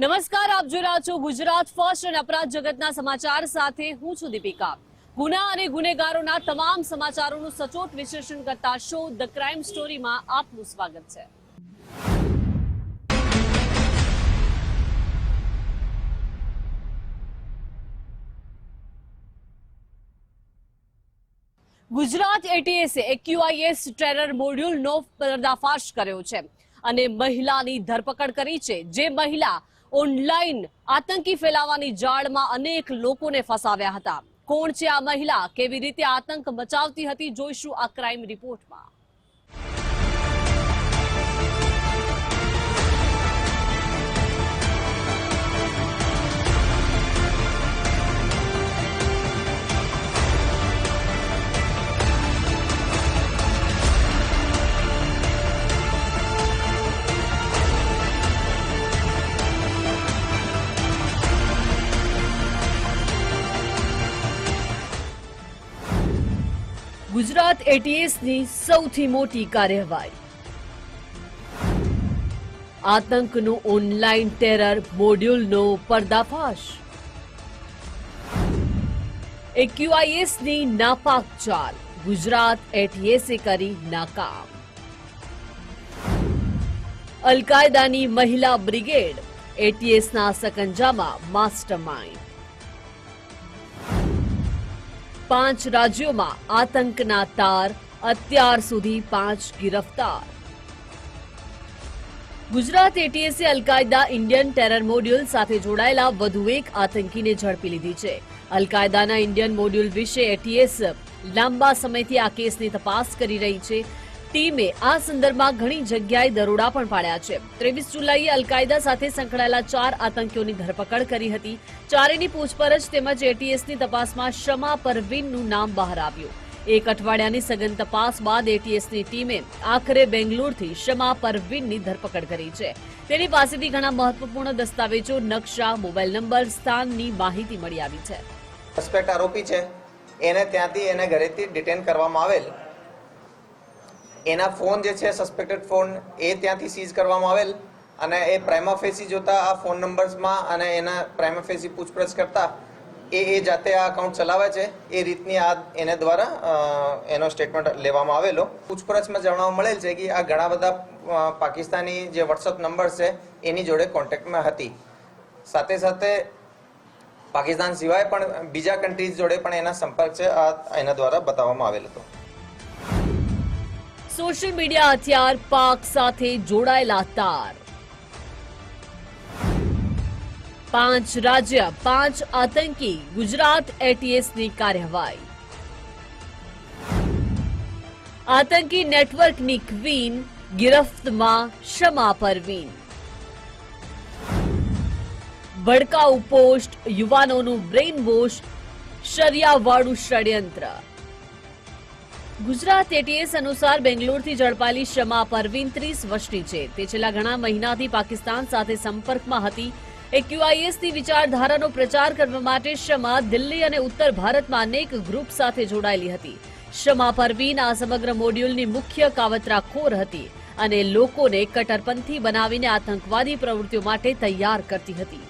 નમસ્કાર, આપ જોઈ રહ્યા છો ગુજરાત ફર્સ્ટ અને અપરાધ જગતના સમાચાર સાથે હું છું દીપિકા. ગુના અને ગુનેગારોના તમામ સમાચારોનું સચોટ વિશ્લેષણ કરતા શો ધ ક્રાઇમ સ્ટોરીમાં આપનું સ્વાગત છે. ગુજરાત એટીએસે એક્યુઆઈએસ ટેરર મોડ્યુલનો પર્દાફાશ કર્યો છે અને મહિલાની ધરપકડ કરી છે. જે મહિલા ઓનલાઈન આતંકી ફેલાવાની જાળમાં અનેક લોકોને ફસાવ્યા હતા. કોણ છે આ મહિલા? કેવી રીતે આતંક મચાવતી હતી? જોઈશું આ ક્રાઇમ રિપોર્ટમાં. ગુજરાત એટીએસની સૌથી મોટી કાર્યવાહી. આતંકનું ઓનલાઈન ટેરર મોડ્યુલનો પર્દાફાશ. એક્યુઆઈએસની નાપાક ચાલ. ગુજરાત એટીએસે કરી નાકામ. અલકાયદાની મહિલા બ્રિગેડ એટીએસના સકંજામાં માસ્ટરમાઇન્ડ. પાંચ રાજ્યોમાં આતંકના તાર અત્યાર સુધી પાંચ ગિરફ્તાર. Gujarat એટીએસે Al Qaeda, Indian terror module સાથે જોડાયેલા વધુ એક આતંકીને ઝડપી લીધી છે. અલકાયદાના ઇન્ડિયન મોડ્યુલ વિશે એટીએસ લાંબા સમયથી આ કેસની તપાસ કરી રહી છે. ટીમે આ સંદર્ભમાં ઘણી જગ્યાએ દરોડા પણ પાડ્યા છે. ત્રેવીસ જુલાઈએ અલકાયદા સાથે સંકળાયેલા ચાર આતંકીઓની ધરપકડ કરી હતી. ચારેની પૂછપરછ તેમજ એટીએસની તપાસમાં શમા પરવીનનું નામ બહાર આવ્યું. એક અઠવાડિયાની સઘન તપાસ બાદ એટીએસની ટીમે આખરે બેંગ્લોરથી શમા પરવીનની ધરપકડ કરી છે. તેની પાસેથી ઘણા મહત્વપૂર્ણ દસ્તાવેજો, નકશા, મોબાઈલ નંબર, સ્થાનની માહિતી મળી આવી છે. સસ્પેક્ટ આરોપી છે. એને ત્યાંથી એને ઘરેથી ડિટેન કરવામાં આવેલ એના ફોન જે છે સસ્પેક્ટેડ ફોન એ ત્યાંથી સીઝ કરવામાં આવેલ અને એ પ્રાઇમાફેસી જોતા આ ફોન નંબર્સમાં અને એના પ્રાઇમાફેસી પૂછપરછ કરતા એ એ જાતે આ અકાઉન્ટ ચલાવે છે. એ રીતની આ એને દ્વારા એનો સ્ટેટમેન્ટ લેવામાં આવેલો. પૂછપરછમાં જણાવવા મળેલ છે કે આ ઘણા બધા પાકિસ્તાની જે વોટ્સઅપ નંબર છે, એની જોડે કોન્ટેક્ટમાં હતી. સાથે સાથે પાકિસ્તાન સિવાય પણ બીજા કન્ટ્રીઝ જોડે પણ એના સંપર્ક છે, આ એના દ્વારા બતાવવામાં આવેલ હતો. સોશિયલ મીડિયા હથિયાર પાક સાથે જોડાયેલા તાર. પાંચ રાજ્ય, પાંચ આતંકી, ગુજરાત એટીએસની કાર્યવાહી. આતંકી નેટવર્કની ક્વીન ગિરફ્તમાં ક્ષમા પરવીન. ભડકાઉ પોસ્ટ યુવાનોનું બ્રેઇન વોશ શરિયાવાળું ષડયંત્ર. ગુજરાત એટીએસ અનુસાર બેંગ્લોરથી ઝડપાયેલી શમા પરવીન ત્રીસ વર્ષની છે. તે છેલ્લા ઘણા મહિનાથી પાકિસ્તાન સાથે સંપર્કમાં હતી. એક્યુઆઈએસની વિચારધારાનો પ્રચાર કરવા માટે શમા દિલ્હી અને ઉત્તર ભારતમાં અનેક ગ્રુપ સાથે જોડાયેલી હતી. શમા પરવીન આ સમગ્ર મોડ્યુલની મુખ્ય કાવતરાખોર હતી અને લોકોને કટ્ટરપંથી બનાવીને આતંકવાદી પ્રવૃત્તિઓ માટે તૈયાર કરતી હતી.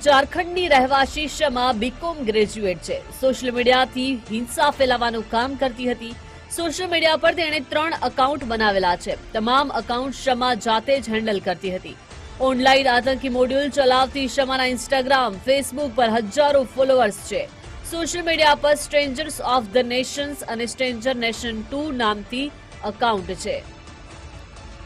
ઝારખંડની રહેવાસી શમા બીકોમ ગ્રેજ્યુએટ છે. સોશિયલ મીડિયાથી હિંસા ફેલાવવાનું કામ કરતી હતી. સોશિયલ મીડિયા પર તેણે ત્રણ અકાઉન્ટ બનાવેલા છે. તમામ અકાઉન્ટ શમા જાતે જ હેન્ડલ કરતી હતી. ઓનલાઈન આતંકી મોડ્યુલ ચલાવતી શમાના ઇન્સ્ટાગ્રામ ફેસબુક પર હજારો ફોલોઅર્સ છે. સોશિયલ મીડિયા પર સ્ટ્રેન્જર્સ ઓફ ધ નેશન્સ અને સ્ટ્રેન્જર નેશન ટુ નામથી અકાઉન્ટ છે.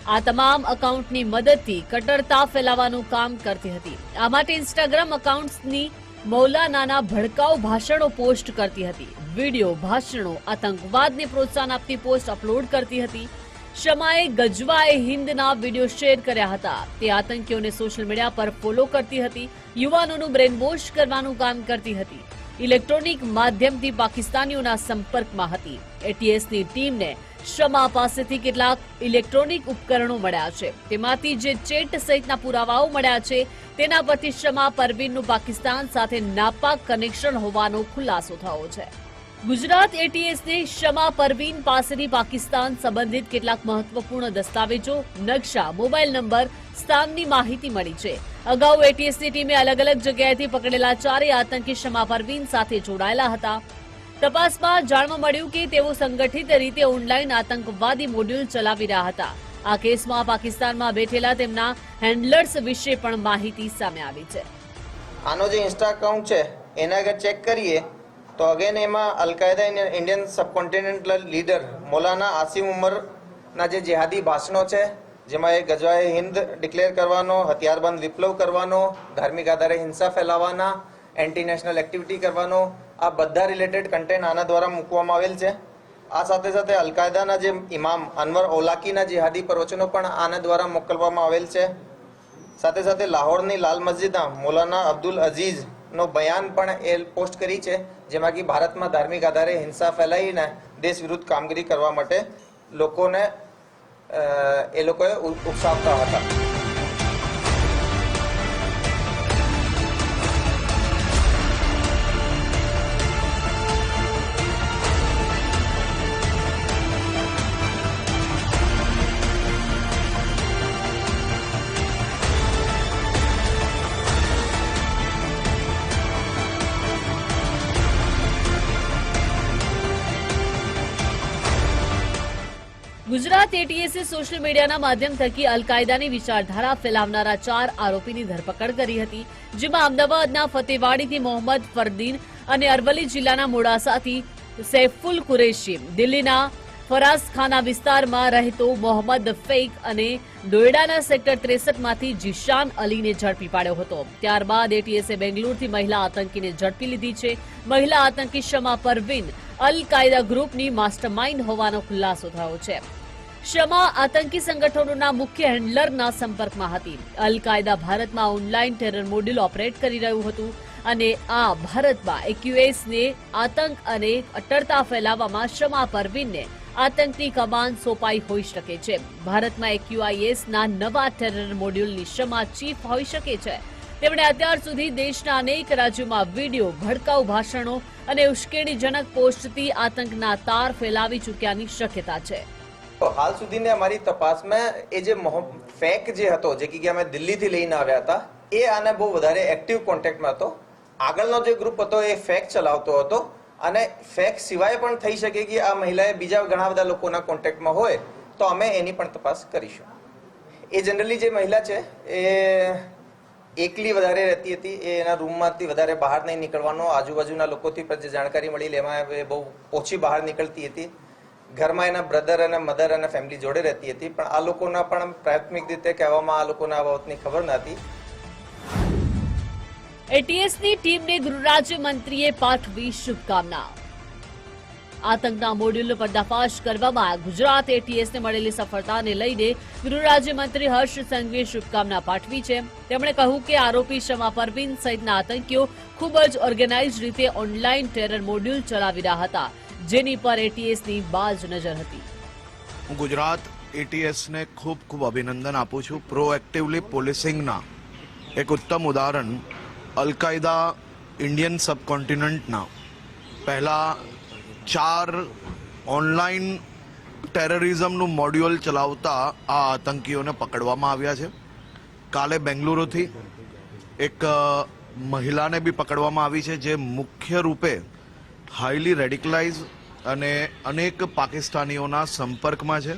આ તમામ અકાઉન્ટની મદદથી કટ્ટરતા ફેલાવવાનું કામ કરતી હતી. આ માટે ઇન્સ્ટાગ્રામ અકાઉન્ટ્સની મૌલાનાના ભડકાઉ ભાષણો પોસ્ટ કરતી હતી. વીડિયો ભાષણો, આતંકવાદને પ્રોત્સાહન આપતી પોસ્ટ અપલોડ કરતી હતી. શમાએ ગજવાએ હિન્દના વીડિયો શેર કર્યા હતા. તે આતંકીઓને સોશિયલ મીડિયા પર ફોલો કરતી હતી, યુવાનોનું બ્રેનવોશ કરવાનું કામ કરતી હતી. ઇલેક્ટ્રોનિક માધ્યમથી પાકિસ્તાનીઓના સંપર્કમાં હતી. એટીએસની ટીમને શમા પાસેથી કેટલાક ઇલેક્ટ્રોનિક ઉપકરણો મળ્યા છે. તેમાંથી જે ચેટ સહિતના પુરાવાઓ મળ્યા છે, તેના પરથી શમા પરવીનનું પાકિસ્તાન સાથે નાપાક કનેક્શન હોવાનો ખુલાસો થયો છે. ગુજરાત એટીએસને શમા પરવીન પાસેથી પાકિસ્તાન સંબંધિત કેટલાક મહત્વપૂર્ણ દસ્તાવેજો, નકશા, મોબાઈલ નંબર, સ્થાનની માહિતી મળી છે. અગાઉ એટીએસની ટીમે અલગ અલગ જગ્યાએથી પકડેલા ચારેય આતંકી શમા પરવીન સાથે જોડાયેલા હતા. તપાસમાં જાણવા મળ્યું કે તેઓ સંગઠિત રીતે ઓનલાઈન આતંકવાદી મોડ્યુલ ચલાવી રહ્યા હતા. આ કેસમાં પાકિસ્તાનમાં બેઠેલા તેમના હેન્ડલર્સ વિશે પણ માહિતી સામે આવી છે. આનો જે ઇન્સ્ટા અકાઉન્ટ છે, એને અગર ચેક કરીએ, તો અગેન એમાં Al Qaeda Indian subcontinental leader મોલાના આસિમ ઉમરના જે જેહાદી ભાષણો છે, જેમાં એ ગજવાએ હિન્દ ડિક્લેર કરવાનો, હથિયારબંધ વિપ્લવ કરવાનો, ધાર્મિક આધારે હિંસા ફેલાવવાના એન્ટી નેશનલ એક્ટિવિટી કરવાનો આ બધા રિલેટેડ કન્ટેન્ટ આના દ્વારા મૂકવામાં આવેલ છે. આ સાથે સાથે અલકાયદાના જે ઇમામ અનવર ઓલાકીના જિહાદી પ્રવચનો પણ આના દ્વારા મોકલવામાં આવેલ છે. સાથે સાથે લાહોરની લાલ મસ્જિદના મૌલાના અબ્દુલ અઝીઝ નો બયાન પણ એ પોસ્ટ કરી છે, જેમાં કે ભારતમાં ધાર્મિક આધારે હિંસા ફેલાવીને દેશ વિરુદ્ધ કામગીરી કરવા માટે લોકોને એ લોકોએ ઉકસાવતા હતા. ગુજરાત એટીએસે સોશિયલ મીડિયાના માધ્યમ થકી અલકાયદાની વિચારધારા ફેલાવનારા ચાર આરોપીની ધરપકડ કરી હતી, જેમાં અમદાવાદના ફતેવાડીથી મોહમ્મદ ફરદીન અને અરવલ્લી જિલ્લાના મોડાસાથી સૈફુલ કુરેશી. દિલ્હીના ફરાસખાના વિસ્તારમાં રહેતો મોહમ્મદ ફેક અને નોઈડાના સેક્ટર ત્રેસઠમાંથી જીશાન અલીને ઝડપી પાડ્યો હતો. ત્યારબાદ એટીએસે બેંગ્લુરુથી મહિલા આતંકીને ઝડપી લીધી છે. મહિલા આતંકી શમા પરવીન અલ કાયદા ગ્રુપની માસ્ટરમાઇન્ડ હોવાનો ખુલાસો થયો છે. શમા આતંકી સંગઠનોના મુખ્ય હેન્ડલરના સંપર્કમાં હતી. અલ કાયદા ભારતમાં ઓનલાઈન ટેરર મોડ્યુલ ઓપરેટ કરી રહ્યું હતું અને આ ભારતમાં એક્યુએસને આતંક અને અટરતા ફેલાવવામાં શમા પરવીનને આતંકની કમાન સોંપાઈ હોઈ શકે છે. ભારતમાં એક્યુઆઈએસના નવા ટેરર મોડ્યુલની શમા ચીફ હોઈ શકે છે. તેમણે અત્યાર સુધી દેશના અનેક રાજ્યોમાં વીડિયો, ભડકાઉ ભાષણો અને ઉશ્કેરણીજનક પોસ્ટથી આતંકના તાર ફેલાવી ચૂક્યાની શક્યતા છે. હાલ સુધીની અમારી તપાસમાં એ જે ફેક જે હતો, જે કે અમે દિલ્હીથી લઈને આવ્યા હતા, એ આને બહુ વધારે એક્ટિવ કોન્ટેક્ટમાં હતો. આગળનો જે ગ્રુપ હતો એ ફેક ચલાવતો હતો અને ફેક સિવાય પણ થઈ શકે કે આ મહિલાએ બીજા ઘણા બધા લોકોના કોન્ટેક્ટમાં હોય, તો અમે એની પણ તપાસ કરીશું. એ જનરલી જે મહિલા છે, એ એકલી વધારે રહેતી હતી, એ એના રૂમમાંથી વધારે બહાર નહીં નીકળવાનો, આજુબાજુના લોકોથી પણ જે જાણકારી મળી, એમાં એ બહુ ઓછી બહાર નીકળતી હતી. ઘરમાં એના બ્રધર અને મધર અને ફેમિલી જોડે રહેતી હતી, પણ આ લોકોના પણ પ્રાથમિક રીતે કહેવામાં આ લોકોને આ બાબતની ખબર નહોતી એટીએસની ટીમને ગૃહરાજ્ય મંત્રીએ પાઠવી શુભકામના. આતંકના મોડ્યુલનો પર્દાફાશ કરવામાં ગુજરાત એટીએસને મળેલી સફળતાને લઈને ગૃહરાજ્ય મંત્રી હર્ષ સંઘવીએ શુભકામના પાઠવી છે. તેમણે કહ્યું કે આરોપી શમા પરવીન સહિતના આતંકીઓ ખૂબ જ ઓર્ગેનાઇઝ રીતે ઓનલાઈન ટેરર મોડ્યુલ ચલાવી રહ્યા હતા. જેની પર એટીએસની બાજ નજર હતી. હું ગુજરાત એટીએસને ખૂબ ખૂબ અભિનંદન આપું છું. પ્રોએક્ટિવલી પોલીસિંગના એક ઉત્તમ ઉદાહરણ અલકાયદા ઇન્ડિયન સબકોન્ટિનન્ટના પહેલા ચાર ઓનલાઈન ટેરરિઝમનું મોડ્યુલ ચલાવતા આ આતંકીઓને પકડવામાં આવ્યા છે. કાલે બેંગલુરુથી એક મહિલાને બી પકડવામાં આવી છે, જે મુખ્ય રૂપે હાઈલી રેડિકલાઇઝ અને અનેક પાકિસ્તાનીઓના સંપર્કમાં છે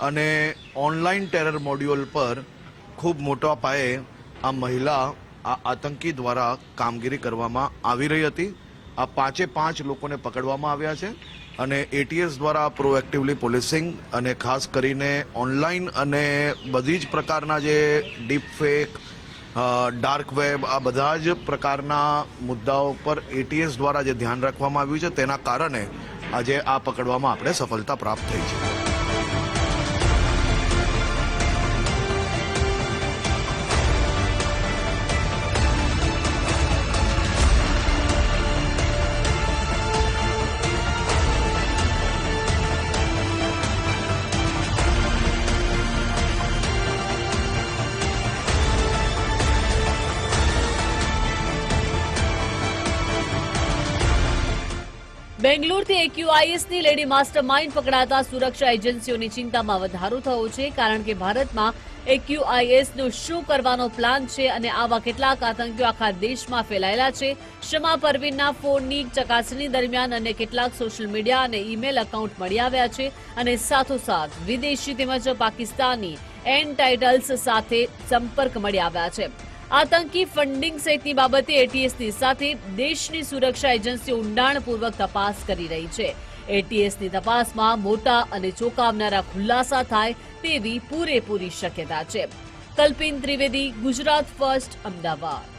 અને ઓનલાઈન ટેરર મોડ્યુલ પર ખૂબ મોટા પાયે આ મહિલા આ આતંકી દ્વારા કામગીરી કરવામાં આવી રહી હતી. આ પાંચે પાંચ લોકોને પકડવામાં આવ્યા છે અને એટીએસ દ્વારા પ્રોએક્ટિવલી પોલીસિંગ અને ખાસ કરીને ઓનલાઈન અને બધી જ પ્રકારના જે ડીપ ફેક ડાર્ક વેબ આ બધા જ પ્રકારના મુદ્દાઓ પર એટીએસ દ્વારા જે ધ્યાન રાખવામાં આવ્યું છે તેના કારણે આજે આ પકડવામાં આપણે સફળતા પ્રાપ્ત થઈ છે. બેંગ્લોરથી એક્યુઆઈએસની લેડી માસ્ટર માઇન્ડ પકડાતા સુરક્ષા એજન્સીઓની ચિંતામાં વધારો થયો છે, કારણ કે ભારતમાં એક્યુઆઈએસનો શું કરવાનો પ્લાન છે અને આવા કેટલાક આતંકીઓ આખા દેશમાં ફેલાયેલા છે શમા પરવીનના ફોનની ચકાસણી દરમિયાન અને કેટલાક સોશિયલ મીડિયા અને ઈમેલ એકાઉન્ટ મળી આવ્યા છે અને સાથોસાથ વિદેશી તેમજ પાકિસ્તાની એન ટાઇટલ્સ સાથે સંપર્ક મળી આવ્યા છે. આતંકી ફંડિંગ સહિતની બાબતે એટીએસની સાથે દેશની સુરક્ષા એજન્સીઓ ઊંડાણપૂર્વક તપાસ કરી રહી છે. એટીએસની તપાસમાં મોટા અને ચોંકાવનારા ખુલાસા થાય તેવી પૂરેપૂરી શક્યતા છે. કલ્પિન ત્રિવેદી, ગુજરાત ફર્સ્ટ અમદાવાદ.